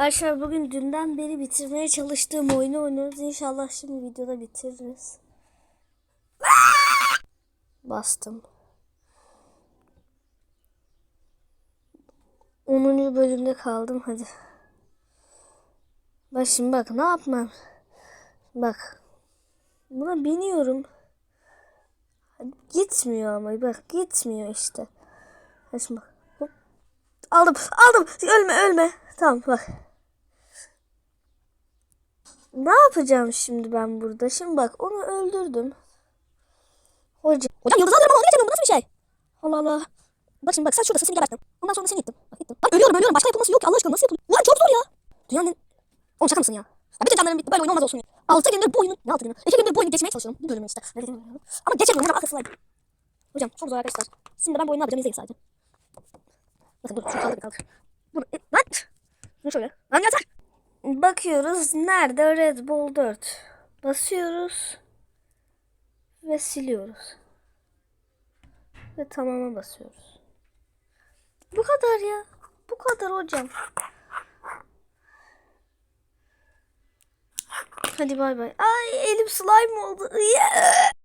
Arkadaşlar bugün dünden beri bitirmeye çalıştığım oyunu oynuyoruz. İnşallah şimdi videoda bitiririz. Bastım. 10. bölümde kaldım hadi. Bak şimdi bak ne yapmam. Bak. Buna biniyorum. Gitmiyor ama bak gitmiyor işte. Hadi. Hop. Aldım aldım. Ölme ölme. Tamam bak. Ne yapacağım şimdi ben burada? Şimdi bak onu öldürdüm. Hocam. Hocam yıldız ama onu geçemiyorum. Bu nasıl bir şey? Allah Allah. Bak şimdi bak sen şuradasın seni geberttim. Ondan sonra seni gittim. Bak gittim. Lan ölüyorum ölüyorum. Başka yapılması yok ki Allah aşkına nasıl yapılıyor? Ulan çok zor ya. Dünyanın. Oğlum şaka mısın ya? ya bütün canlarım bitti. Böyle oyun olmaz olsun ya. Altı gündür bu oyunu... Ne altı gündür? İki gündür bu oyunu geçmeye çalışıyorum. Bir bölümü işte. Ama geçemiyorum. Hocam akılsızlaydı. Hocam çok zor arkadaşlar. Şimdi ben bu oyunu ne yapacağım izleyin sadece. Bakın dur. Şunu kaldır kaldır. Dur. e, Lan. Şunu şöyle. Lan yeter. Bakıyoruz. Nerede? Red Bull 4. Basıyoruz. Ve siliyoruz. Ve tamama basıyoruz. Bu kadar ya. Bu kadar hocam. Hadi bay bay. Ay elim slime oldu. Yeah.